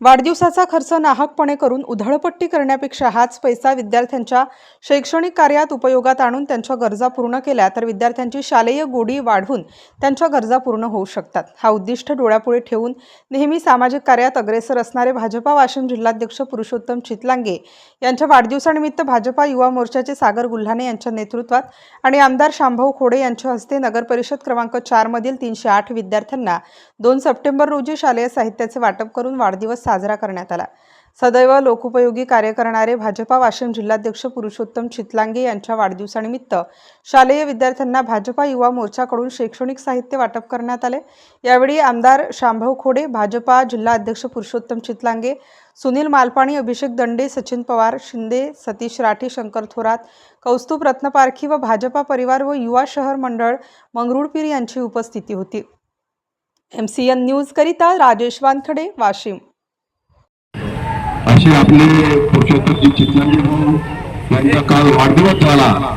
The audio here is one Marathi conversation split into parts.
वाढदिवसाचा खर्च नाहकपणे करून उधळपट्टी करण्यापेक्षा हाच पैसा विद्यार्थ्यांच्या शैक्षणिक कार्यात उपयोगात आणून त्यांच्या गरजा पूर्ण केल्या तर विद्यार्थ्यांची शालेय गोडी वाढवून त्यांच्या गरजा पूर्ण होऊ शकतात. हा उद्दिष्ट डोळ्यापुढे ठेवून नेहमी सामाजिक कार्यात अग्रेसर असणारे भाजपा वाशिम जिल्हाध्यक्ष पुरुषोत्तम चितलांगे यांच्या वाढदिवसानिमित्त भाजपा युवा मोर्चाचे सागर गुल्हाने यांच्या नेतृत्वात आणि आमदार शांभाऊ खोडे यांच्या हस्ते नगर परिषद क्रमांक चारमधील तीनशे आठ विद्यार्थ्यांना दोन सप्टेंबर रोजी शालेय साहित्याचे वाटप करून वाढदिवस साजरा करण्यात आला. सदैव लोकोपयोगी कार्य करणारे भाजपा वाशिम जिल्हाध्यक्ष पुरुषोत्तम चितलांगे यांच्या वाढदिवसानिमित्त शालेय विद्यार्थ्यांना भाजपा युवा मोर्चाकडून शैक्षणिक साहित्य वाटप करण्यात आले. यावेळी आमदार शांभव खोडे भाजपा जिल्हा अध्यक्ष पुरुषोत्तम चितलांगे सुनील मालपाणी अभिषेक दंडे सचिन पवार शिंदे सतीश राठी शंकर थोरात कौस्तुभ रत्नपारखी व भाजपा परिवार व युवा शहर मंडळ मंगरुळपीर यांची उपस्थिती होती. एम सी एन न्यूजकरिता राजेश वानखडे वाशिम. असे आपले पुरुषोत्तमजी चितलांजी भाऊ हो, यांचा काल वाढदिवस झाला.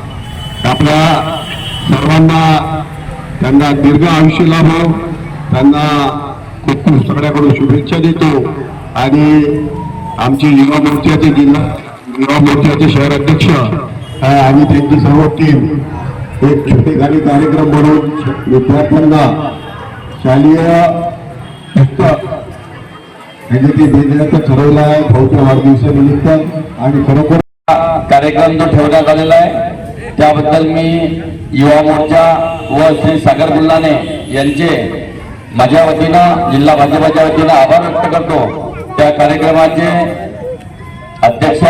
आपल्या सर्वांना त्यांना दीर्घ आयुष्य लाभो त्यांना खूप खूप सगळ्याकडून शुभेच्छा देतो. आणि आमचे युवा मोर्चाचे जिल्हा युवा मोर्चाचे शहर अध्यक्ष आणि त्यांची सर्व टीम एक छोटेखानी कार्यक्रम म्हणून विद्यार्थ्यांना शालेय म्हणजे ते देण्याचं ठरवलं आहे. भाऊच्या वाढदिवसानिमित्त आणि खरोखर कार्यक्रम जो ठेवण्यात आलेला आहे त्याबद्दल मी युवा मोर्चा व श्री सागर गुल्लाने यांचे माझ्या वतीनं जिल्हा भाजपाच्या वतीनं आभार व्यक्त करतो. त्या कार्यक्रमाचे अध्यक्ष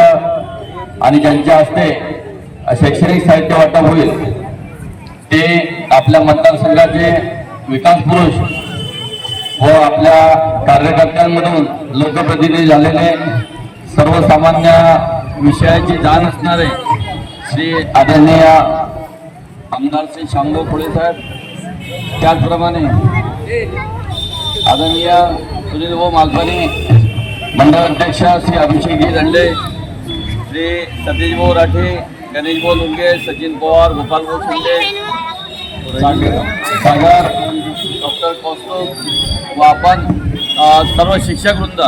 आणि ज्यांच्या हस्ते शैक्षणिक साहित्य वाटप होईल ते आपल्या मतदारसंघाचे विकास पुरुष व आपल्या कार्यकर्त्यांमधून लोकप्रतिनिधी झालेले सर्वसामान्य विषयाची जाण असणारे श्री आदरणीय आमदार श्री शांभव फुले साहेब त्याचप्रमाणे आदरणीय सुनील भाऊ मालपानी मंडळ अध्यक्ष श्री अभिषेकजी दंडे श्री सतीश भाऊ राठे गणेश भाऊ लुंगे सचिन पवार गोपाल भाऊ शिंदे सागर डॉक्टर कौस्तुभ व आपण सर्व शिक्षक वृंद